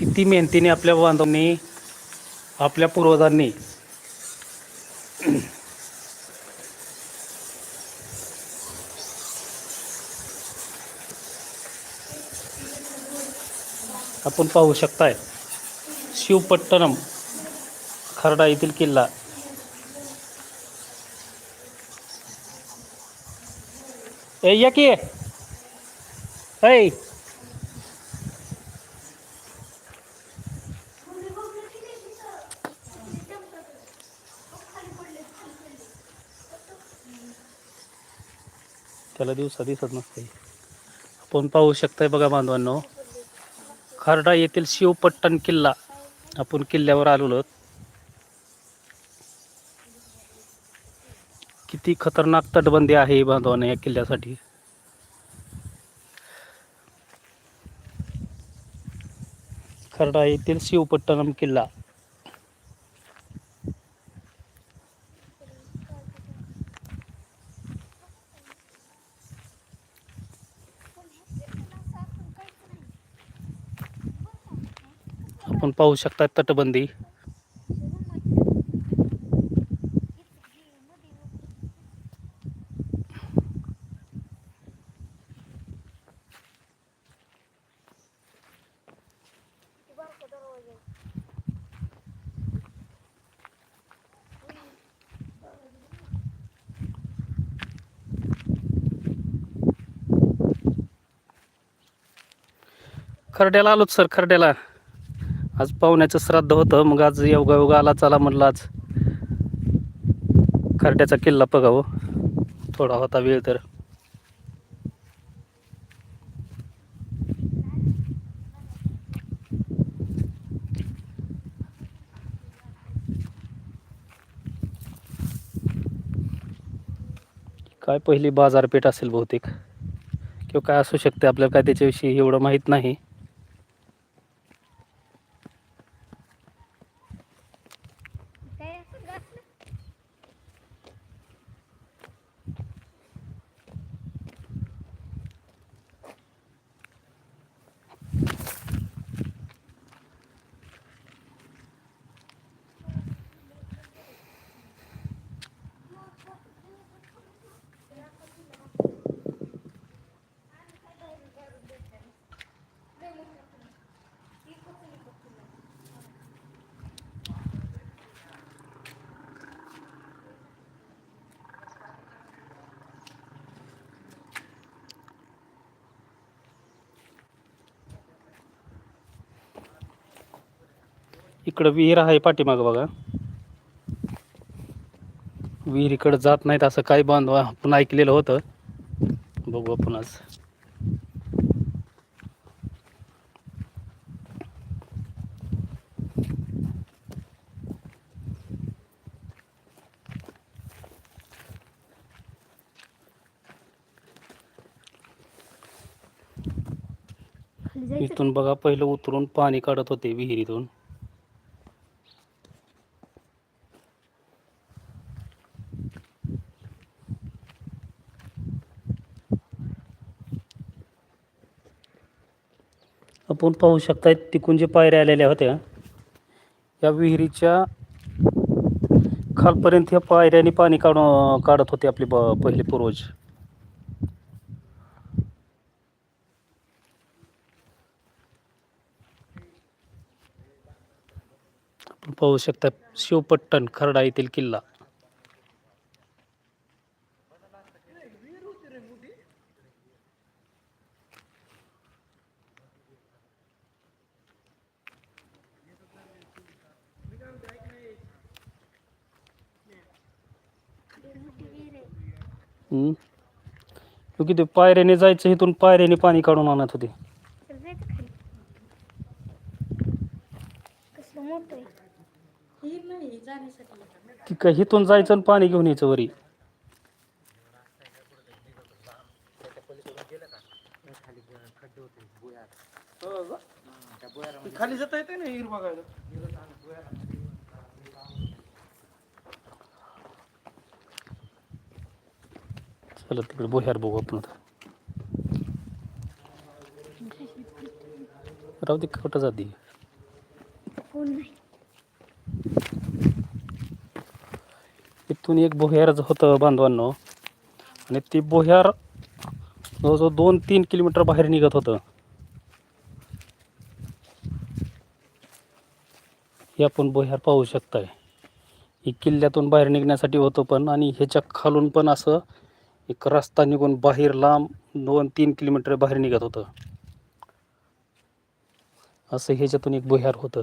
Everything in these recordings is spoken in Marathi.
किती मेहनतीने आपल्या बांधवांनी आपल्या पूर्वजांनी आपण पाहू शकताय शिवपट्टणम खरडा येथील किल्ला. ए या की. ऐ त्याला दिवसा दिसत नसते आपण पाहू शकताय बघा बांधवांनो खारडा येथील शिवपट्टण किल्ला आपण किल्ल्यावर आलेलो आहोत. किती खतरनाक तटबंदी आहे बांधवांनो या किल्ल्यासाठी खरडा येथील शिवपट्टणम किल्ला आपण पाहू शकता तटबंदी. खरड्याला आलोच सर खरड्याला. आज पाहुण्याचं श्राद्ध होतं मग आज योगा योगा आला चला म्हणलं आज. खरट्याचा किल्ला बघावं. थोडा होता वेळ तर. काय पहिली बाजारपेठ असेल बहुतेक? किंवा काय असू शकते आपल्याला काय त्याच्याविषयी एवढं माहीत नाही. इकडं विहीर आहे पाठीमागं बघा. विहिरीकडे जात नाहीत असं काही बांधव आपण ऐकलेलं होतं. बघू आपण आज. इथून बघा पहिलं उतरून पाणी काढत होते विहिरीतून. आपण पाहू शकता तिकून जे पायऱ्या आलेल्या होत्या या विहिरीच्या खालपर्यंत ह्या पायऱ्याने पाणी काढून काढत होते आपले ब पहिले पूर्वज. आपण पाहू शकता शिवपट्टण खरडा येथील किल्ला. मोठी विहीर आहे. हम्म. क्योंकि ते पायऱ्याने जायचं इथून पायऱ्याने पाणी काढून आणत होते. की इथून जायचं आणि पाणी घेऊन यायचं वरी. खाली जाता येते ना हिर चला तिकडे बोह्यार बघू आपण राहू दे कुठं जाते इथून एक बोह्यार होतं बांधवांनो आणि ती बोह्यार जवळजवळ दोन तीन किलोमीटर बाहेर निघत होतं हे आपण बोह्यार पाहू शकताय ही किल्ल्यातून बाहेर निघण्यासाठी होतं पण आणि ह्याच्या खालून पण असं एक रस्ता निघून बाहेर लांब दोन तीन किलोमीटर बाहेर निघत होतं. असं ह्याच्यातून एक बोह्यार होतं.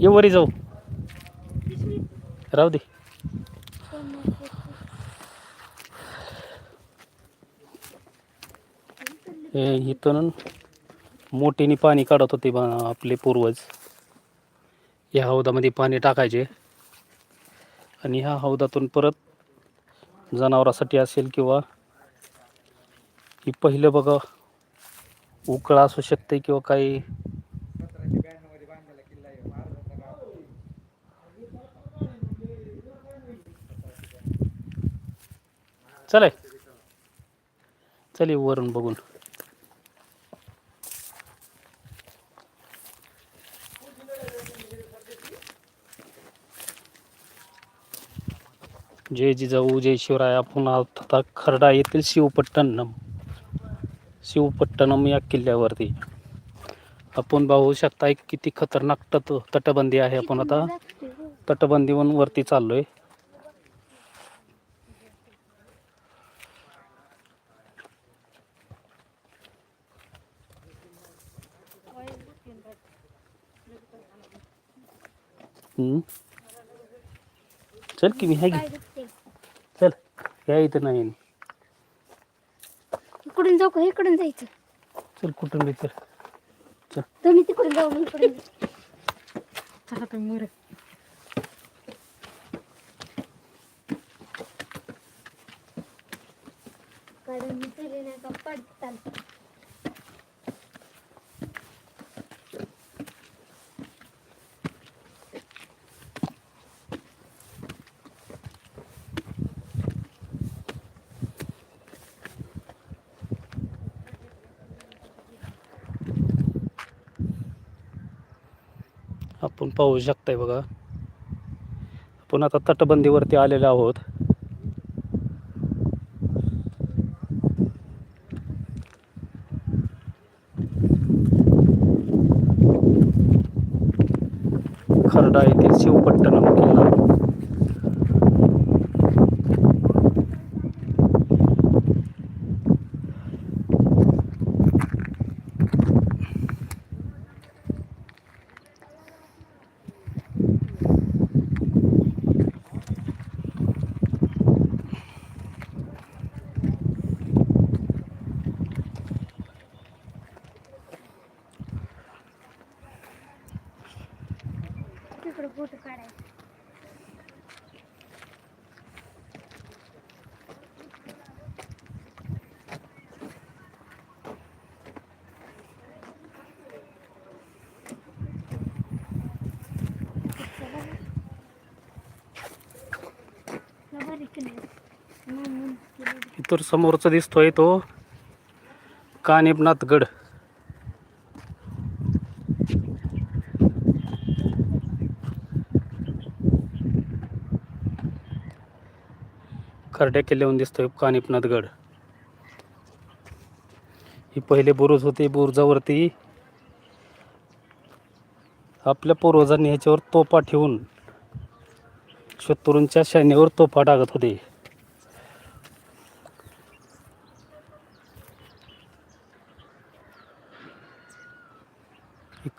ये वरी जाऊ. राहू दे. कोण इथून मोठीने पाणी काढत होते बा- आपले पूर्वज. या हौदामध्ये पाणी टाकायचे. आणि ह्या हौदातून परत जनावरासाठी असेल किंवा ही पहिलं बघा उकळा असू शकते किंवा काही चल. चल वरून बघून. जय जिजाऊ जय शिवराय आपण आता खरडा येथील शिवपट्टणम शिवपट्टणम या किल्ल्यावरती. आपण पाहू शकता किती खतरनाक तट तटबंदी आहे आपण आता. तटबंदीवरून वरती चाललोय. चल की मी आहे की. चल या इथं नाही इकडून जाऊ का? इकडून जायचं. चल कुठून बी चल. तुम्ही तिकडून जाऊ मी इकडून. जाऊ. चला तुम्ही मोरे. कारण मी तुला नाही का पडताल. आपण पाहू शकताय बघा. आपण आता तटबंदीवरती आलेलो आहोत. खरडा येथील शिवपट्टणम किल्ला. तर समोरचा दिसतोय तो कानिपनाथ गड. खरड्या किल्ल्याहून दिसतोय कानिपनाथ गड. ही पहिले बुरुज होते बुरुजावरती आपल्या पूर्वजांनी ह्याच्यावर तोफा ठेवून शत्रूंच्या सैन्यावर तोफा टाकत होते.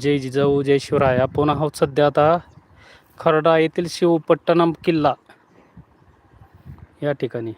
जय जिजाऊ जय शिवराय. आपण आहोत सध्या आता खरडा येथील शिवपट्टणम किल्ला या ठिकाणी.